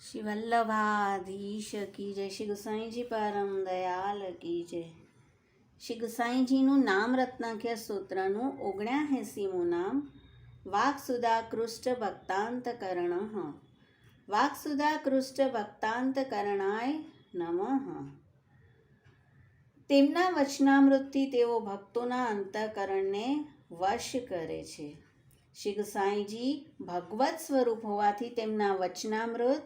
શ્રી વલ્લભાધીશ કી જય. શ્રી ગુસાઈજી પરમ દયાલ કી જય. શ્રી ગુસાઈજીનું નામ રત્નાખ્ય સૂત્રનું ઓગણ્યાએંસીમું નામ વાક્સુદા કૃષ્ટ ભક્તાંતકરણ વાક્સુદા કૃષ્ટ ભક્તાંતકરણાય નમઃ. તેમના વચનામૃતથી તેઓ ભક્તોના અંતઃકરણને વશ કરે છે. શ્રી ગુસાઈજી ભગવત સ્વરૂપ હોવાથી તેમના વચનામૃત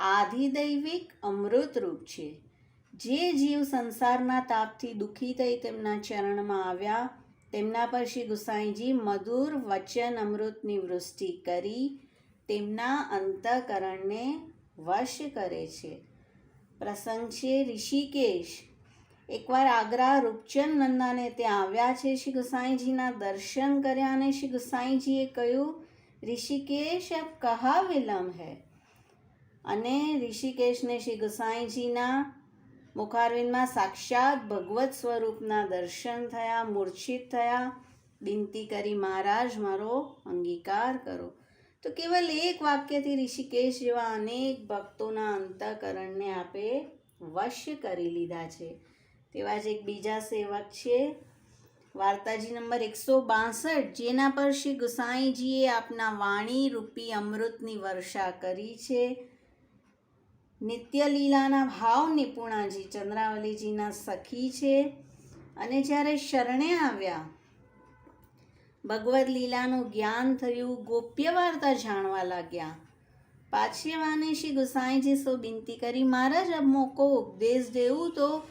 આધિદૈવિક અમૃતરૂપ છે. જે જીવ સંસારના તાપથી દુઃખી થઈ તેમના ચરણમાં આવ્યા, તેમના પર શ્રી ગુસાઈજી મધુર વચન અમૃતની વૃષ્ટિ કરી, તેમના અંતઃકરણને વશ કરે છે. પ્રસંગ છે ઋષિકેશ. એકવાર આગ્રા રૂપચંદ નંદાને ત્યાં આવ્યા છે, શ્રી ગુસાઈજીના દર્શન કર્યા અને શ્રી ગુસાઈજીએ કહ્યું, ઋષિકેશ અબ કહા વિલંબ હૈ? અને ઋષિકેશને શ્રી ગોસાઈજીના મુખારવિંદમાં સાક્ષાત ભગવત સ્વરૂપના દર્શન થયા, મૂર્છિત થયા. બિનતી કરી, મહારાજ, મારો અંગીકાર કરો. તો કેવલ એક વાક્યથી ઋષિકેશ જેવા અનેક ભક્તોના અંતઃકરણને આપે વશ કરી લીધા છે. તેવા જ એક બીજા સેવક છે, વાર્તાજી નંબર એકસો બાસઠ, જેના પર શ્રી ગુસાઈજીએ આપના વાણી રૂપી અમૃતની વર્ષા કરી છે. નિત્યલીલાના ભાવ નિપુણાજી, ચંદ્રાવલીજીના સખી છે. અને જ્યારે શરણે આવ્યા ભગવદ્ લીલાનું જ્ઞાન થયું ગોપ્ય વાર્તા જાણવા લાગ્યા. પાછી વાને શ્રી ગુસાઈજી સો બિનતી કરી મારા જ મોકો ઉપદેશ દેવું તો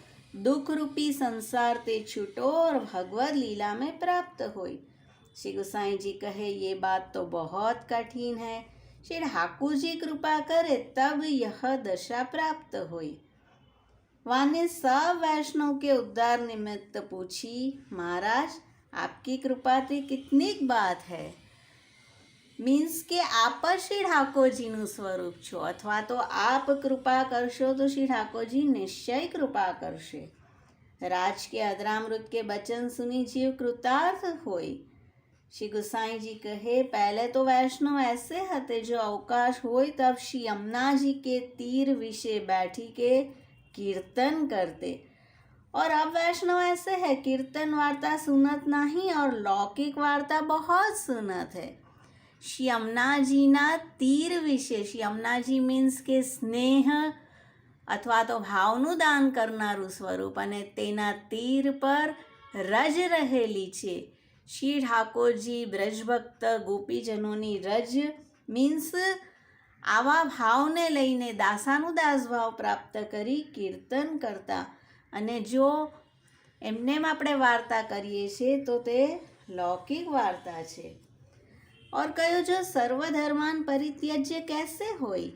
દુઃખરૂપી સંસાર તે છૂટો ઓર ભગવદ લીલા મેં પ્રાપ્ત હોય. શ્રી ગુસાઈજી કહે, યે બાત તો બહોત કઠિન હૈ. है श्री ठाकुर जी कृपा करे तब यह दशा प्राप्त हुई वाने सब वैष्णव के उद्धार निमित्त पूछी महाराज आपकी कृपा थी कितनी बात है મીન્સ કે આપ જ શ્રી ઠાકોરજીનું સ્વરૂપ છો અથવા તો આપ કૃપા કરશો તો શ્રી ઠાકોરજી નિશ્ચય કૃપા કરશે राज के अदरामृत के बचन सुनी जीव कृतार्थ होई श्री गुसाई जी कहे पहले तो वैष्णव ऐसे हते जो अवकाश होई तब श्री यमुना जी के तीर विषे बैठी के कीर्तन करते और अब वैष्णव ऐसे है कीर्तन वार्ता सुनत नहीं और लौकिक वार्ता बहुत सुनत है શ્રી યમુનાજીના તીર વિશે શ્રી યમુનાજી મીન્સ કે સ્નેહ અથવા તો ભાવનું દાન કરનારું સ્વરૂપ અને તેના તીર પર રજ રહેલી છે શ્રી ઠાકોરજી બ્રજભક્ત ગોપીજનોની રજ મીન્સ આવા ભાવને લઈને દાસાનું દાસભાવ પ્રાપ્ત કરી કીર્તન કરતા. અને જો એમનેમ આપણે વાર્તા કરીએ છીએ, તો તે લૌકિક વાર્તા છે. ઓર કયો જો સર્વધર્માન પરિત્યજ્ય કેસે હોય?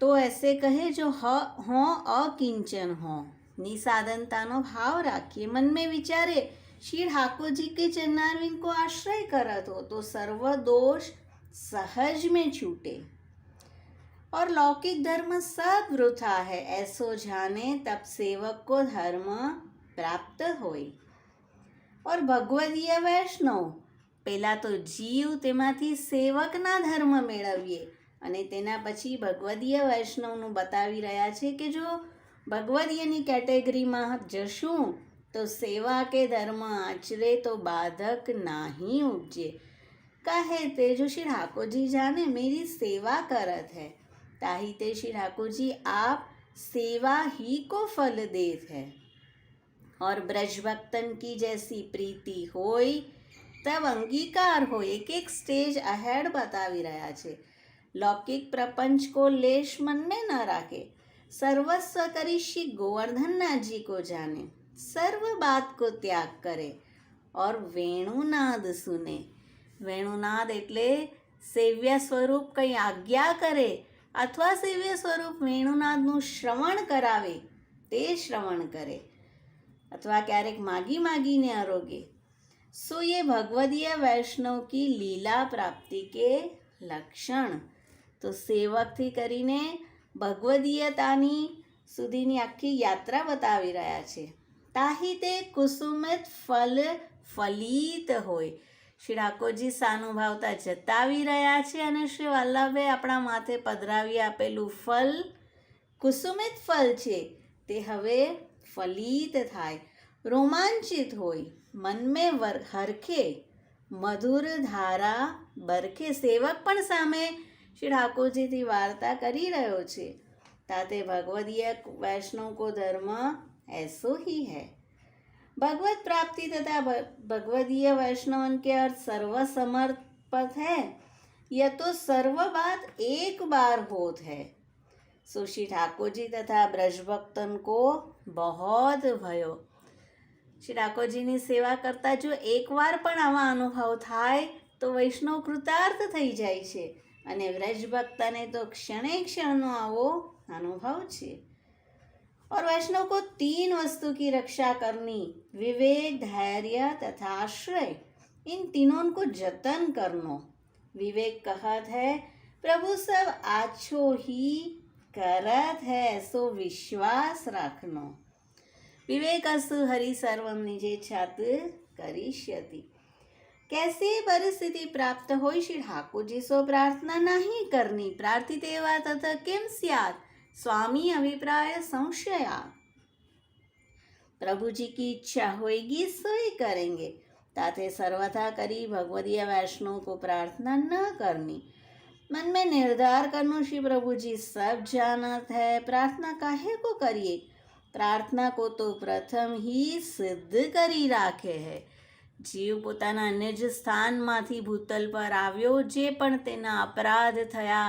તો એસે કહે જો હ, હો અકિંચન હો. નિસાધનતાનો ભાવ રાખીએ. મનમાં વિચારે विचारे श्री ठाकुर जी के चरणारविंद को आश्रय करत हो तो सर्व दोष सहज में छूटे और लौकिक धर्म सब वृथा है ऐसो जाने तब सेवक को धर्म प्राप्त होई और भगवदीय वैष्णव પહેલાં તો જીવ તેમાંથી સેવકના ધર્મ મેળવીએ અને તેના પછી ભગવદીય વૈષ્ણવનું બતાવી રહ્યા છે કે જો ભગવદીયની કેટેગરીમાં જશું તો સેવા કે ધર્મ આચરે તો બાધક નહીં ઉપજે કહે તે जो श्री ठाकुर जी जाने मेरी सेवा करत है ताही ते श्री ठाकुर जी आप सेवा ही को फल देत है और ब्रज भक्तन की जैसी प्रीति होई તબ અંગીકાર હોય એક એક સ્ટેજ અહેડ બતાવી રહ્યા છે લૌકિક પ્રપંચ કો લેશ મન में ન રાખે સર્વસ્વ કરી શ્રી ગોવર્ધનનાથ જી કો જાને સર્વ બાત કો ત્યાગ કરે ઓર વેણુનાદ સુને વેણુનાદ એટલે સેવ્ય સ્વરૂપ કંઈ આજ્ઞા કરે અથવા સેવ્ય સ્વરૂપ વેણુનાદનું શ્રવણ કરાવે તે શ્રવણ કરે અથવા ક્યારેક માગી માગીને આરોગે सो ये भगवदीय वैष्णव की લીલા પ્રાપ્તિ કે લક્ષણ તો સેવકથી કરીને ભગવદીયતાની સુધીની આખી યાત્રા બતાવી રહ્યા છે તાહિતે કુસુમિત ફલ ફલિત હોય. શ્રી ઠાકોરજી સાનુભાવતા જતાવી રહ્યા છે અને શ્રી વલ્લભે આપણા માથે પધરાવી આપેલું ફલ, કુસુમિત ફલ છે, તે હવે ફલિત થાય. રોમાંચિત હોય. મનમે વર, હરખે. મધુર ધારા બરખે. સેવક પણ સામે શ્રી ઠાકોરજીથી વાર્તા કરી રહ્યો છે. તાતે ભગવદીય વૈષ્ણવ કો ધર્મ ऐसो ही है भगवत प्राप्ति तथा भ- भगवदीय वैष्णवन के अर्थ सर्व समर्पित है यह तो सर्व बात एक बार होत है सो श्री ठाकुर जी तथा ब्रज भक्तन को बहुत भयो શ્રી ઠાકોરજીની સેવા કરતા જો એકવાર પણ આવા અનુભવ થાય તો વૈષ્ણવ કૃતાર્થ થઈ જાય છે અને વ્રજ ભક્તને તો क्षणे क्षण નો આવો अनुभव छे और वैष्णव को तीन वस्तु की रक्षा करनी, विवेक, धैर्य तथा आश्रय। इन तीनों को जतन करनो। विवेक कहत है, प्रभु सब आछो ही करत है, सो विश्वास रखनो विवेक असु हरि सर्वम निजे छात करिष्यति। कैसे परिस्थिति प्राप्त हो श्री ठाकुर जी सो प्रार्थना नहीं करनी। प्रार्थित एवा तथा किम स्यात्? स्वामी अभिप्राय संशया प्रभु जी की इच्छा होएगी सो ही करेंगे ताते सर्वथा करी भगवदीय वैष्णव को प्रार्थना न करनी मन में निर्धार करनो श्री प्रभु जी सब जानत है प्रार्थना काहे को करिए प्रार्थना को तो प्रथम ही સિદ્ધ કરી રાખે હે જીવ પોતાના નિજ સ્થાનમાંથી ભૂતલ પર આવ્યો જે પણ તેના અપરાધ થયા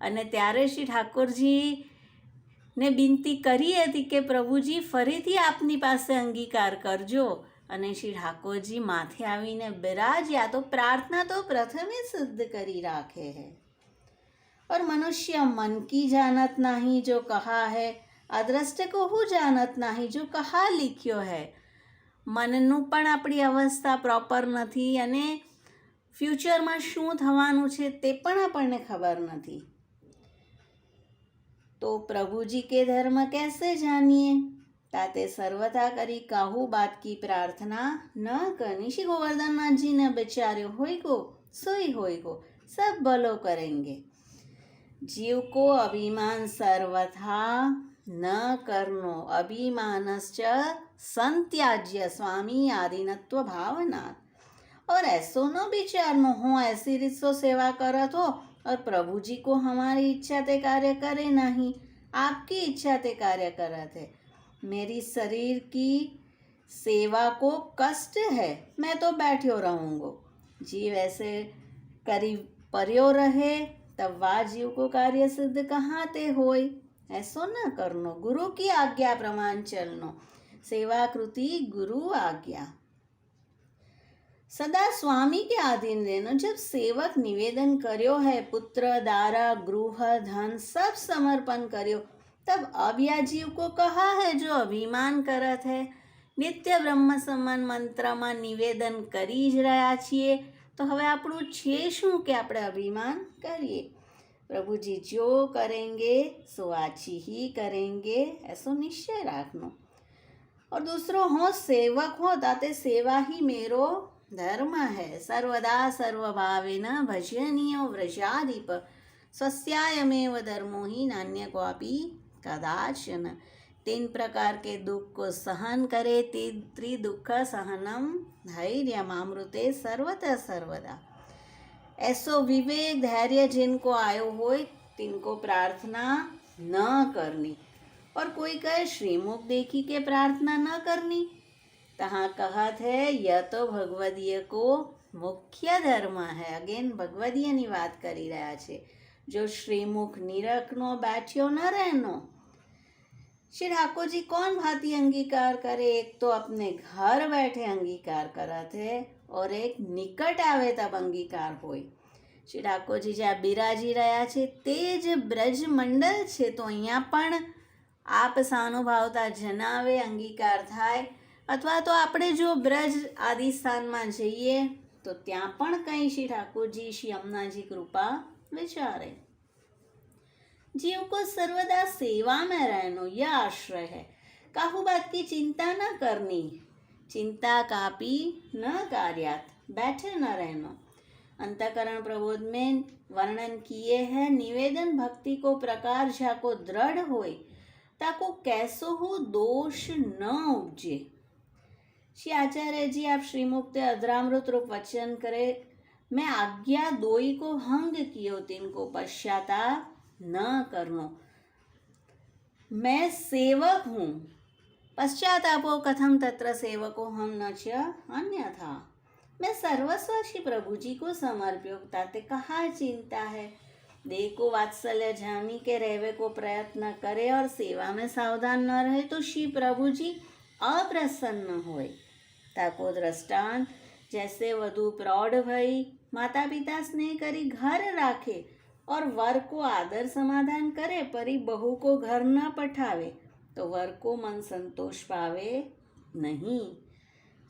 અને ત્યારે શ્રી ઠાકોરજી ને બિનતી કરી હતી કે પ્રભુજી ફરીથી આપની પાસે અંગીકાર કરજો અને શ્રી ઠાકોરજી માથે આવીને બિરાજ્યા તો પ્રાર્થના તો પ્રથમે સિદ્ધ કરી રાખે है और मनुष्य मन की जानत नहीं जो कहा है અદ્રષ્ટ को હું જાનત નહીં જો કહા લીખ્યો હે મનનું પણ આપણી અવસ્થા પ્રોપર નથી અને ફ્યુચરમાં શું થવાનું છે તે પણ આપણને ખબર નથી તો પ્રભુજી કે ધર્મ कैसे जानिए ताते सर्वथा करी काहू बात की प्रार्थना न करनी श्री गोवर्धन नाथ जी ने बेचारे होई को सोई होई को सब भलो करेंगे जीव को अभिमान सर्वथा न करनो अभिमानश्च संत्याज्य स्वामी आदिनत्व भावना और ऐसो न विचारनो हो ऐसी रीत सो सेवा करत हो और प्रभु जी को हमारी इच्छा ते कार्य करे नहीं, आपकी इच्छा ते कार्य करत है मेरी शरीर की सेवा को कष्ट है, मैं तो बैठो रहूँगो। जीव ऐसे करी पर्यो रहे, तब वा जीव को कार्य सिद्ध कहाँ ते होय ऐसो न करनो, गुरु की आज्ञा प्रमाण चलनो। सेवा कृति गुरु आज्ञा। सदा स्वामी के अधीन रहना जब सेवक निवेदन करियो है पुत्र दारा गृह धन सब समर्पण करियो तब अब या जीव को कहा है जो અભિમાન કરત હે નિત્ય બ્રહ્મ સમાન મંત્રમાં નિવેદન કરી જ રહ્યા છીએ તો હવે આપણું છે શું કે આપણે અભિમાન કરીએ પ્રભુજી જો કરેંગે સો આછી ही करेंगे ऐसो निश्चय રાખનો और दूसरो हो सेवक हो ताते सेवा ही मेरो धर्म है, सर्वदा सर्वभावेन भजनीय व्रजाधिप स्वस्यायमेव धर्मो ही नान्य क्वापि कदाचन। तीन प्रकार के दुख को सहन करे त्रिदुख सहनम धैर्य मामृते सर्वतः सर्वदा। ऐसो विवेक, धैर्य जिनको आयो हो तिनको प्रार्थना न करनी। और कोई कहे, श्रीमुख देखी के प्रार्थना न करनी। तहाँ कहत है यह तो ભગવદીય કો મુખ્ય ધર્મ હે અગેન ભગવદીયની વાત કરી રહ્યા છે જો શ્રીમુખ નિરખનો बैठ्यो न रहनो श्री ठाकुर जी कौन भांति अंगीकार करे एक तो अपने घर बैठे अंगीकार करत है और એક નિકટ આવે તબ અંગીકાર હોય શ્રી ઠાકોરજી જ્યાં બિરાજી રહ્યા છે તે જ બ્રજ મંડળ છે તો અહીંયા પણ આપ સાનુભાવતા જણાવે અંગીકાર થાય અથવા તો આપણે જો બ્રજ આદિ સ્થાનમાં જઈએ તો ત્યાં પણ કંઈ શ્રી ઠાકોરજી શ્રી અમનાજી કૃપા વિચારે जीव को सर्वदा सेवा में रहनो यह आश्रय है काहू बात की चिंता न करनी चिंता कापी न कार्यात बैठे न रहना अंतकरण प्रबोध में वर्णन किए हैं निवेदन भक्ति को प्रकार जाको दृढ़ होय ताको कैसो हो दोष न उपजे श्री आचार्य जी आप श्रीमुक्त अधरामृत रूप वचन करे। मैं आज्ञा दोई को हंग कियो तिनको पश्चाताप न करनो। मैं सेवक हूँ। पश्चातापो कथम तत्र सेवको हम न च अन्यथा। मैं सर्वस्व श्री प्रभु जी को समर्प्यो। ताते कहा चिंता है? को वात्सल्य जानी के रहवे को प्रयत्न करे और सेवा में सावधान न रहे तो श्री प्रभु जी अप्रसन्न होए। ताको दृष्टांत जैसे वधु प्रौढ़ भई माता पिता स्नेह करी घर राखे और वर को आदर समाधान करे, परी बहू को घर न पठावे तो वर को मन संतोष पावे नहीं।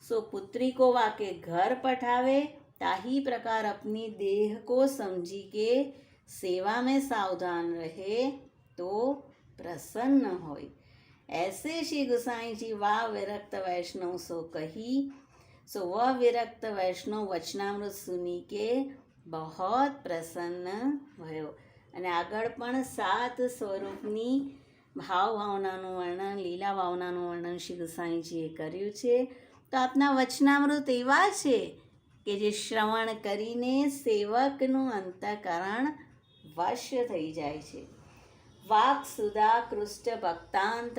सो पुत्री को वाके घर पठावे, ताही प्रकार अपनी देह को समझी के सेवा में सावधान रहे तो प्रसन्न होय। ऐसे श्री गुसाई जी वाह विरक्त वैष्णव सो कही। सो वह विरक्त वैष्णव વચનામૃત સુની કે બહોત પ્રસન્ન ભયો અને આગળ પણ સાત સ્વરૂપની ભાવ ભાવનાનું વર્ણન લીલા ભાવનાનું વર્ણન શ્રી ગુસાઈજીએ કર્યું છે. તો આપના વચનામૃત એવા છે કે જે શ્રવણ કરીને સેવકનું અંતઃકરણ વશ્ય થઈ જાય છે. વાક સુધા કૃષ્ટ ભક્તાંત